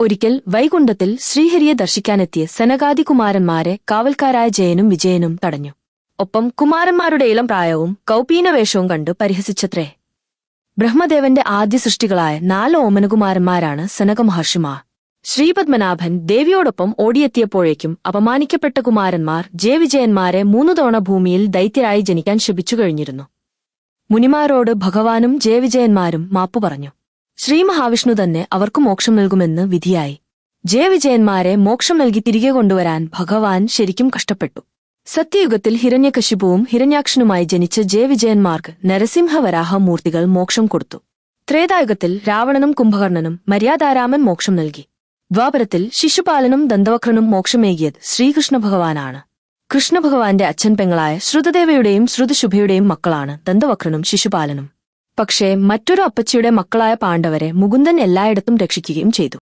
ഒരിക്കൽ വൈകുണ്ഠത്തിൽ ശ്രീഹരിയെ ദർശിക്കാനെത്തിയ സനകാദി കുമാരന്മാരെ കാവൽക്കാരായ ജയനും വിജയനും തടഞ്ഞു. ഒപ്പം കുമാരന്മാരുടെ ഇളം പ്രായവും കൗപീനവേഷവും കണ്ടു പരിഹസിച്ചത്രേ. ബ്രഹ്മദേവന്റെ ആദ്യ സൃഷ്ടികളായ നാല് ഓമനകുമാരന്മാരാണ് സനകമഹർഷിമാർ. ശ്രീപത്മനാഭൻ ദേവിയോടൊപ്പം ഓടിയെത്തിയപ്പോഴേക്കും അപമാനിക്കപ്പെട്ട കുമാരന്മാർ ജയവിജയന്മാരെ മൂന്നു തവണ ഭൂമിയിൽ ദൈത്യരായി ജനിക്കാൻ ശപിച്ചു കഴിഞ്ഞിരുന്നു. മുനിമാരോട് ഭഗവാനും ജയവിജയന്മാരും മാപ്പു പറഞ്ഞു. ശ്രീ മഹാവിഷ്ണു തന്നെ അവർക്ക് മോക്ഷം നൽകുമെന്ന് വിധിയായി. ജയവിജയന്മാരെ മോക്ഷം നൽകി തിരികെ കൊണ്ടുവരാൻ ഭഗവാൻ ശരിക്കും കഷ്ടപ്പെട്ടു. സത്യയുഗത്തിൽ ഹിരണ്യകശിപുവും ഹിരണ്യാക്ഷനുമായി ജനിച്ച ജയവിജയന്മാർക്ക് നരസിംഹവരാഹ മൂർത്തികൾ മോക്ഷം കൊടുത്തു. ത്രേതായുഗത്തിൽ രാവണനും കുംഭകർണനും മര്യാദാരാമൻ മോക്ഷം നൽകി. ദ്വാപരത്തിൽ ശിശുപാലനും ദന്തവക്രനും മോക്ഷമേകിയത് ശ്രീകൃഷ്ണഭഗവാനാണ്. കൃഷ്ണഭഗവാന്റെ അച്ഛൻ പെങ്ങളായ ശ്രുതദേവയുടെയും ശ്രുതശുഭയുടെയും മക്കളാണ് ദന്തവക്രനും ശിശുപാലനും. പക്ഷേ മറ്റൊരു അപ്പച്ചിയുടെ മക്കളായ പാണ്ഡവരെ മുകുന്ദൻ എല്ലായിടത്തും രക്ഷിക്കുകയും ചെയ്തു.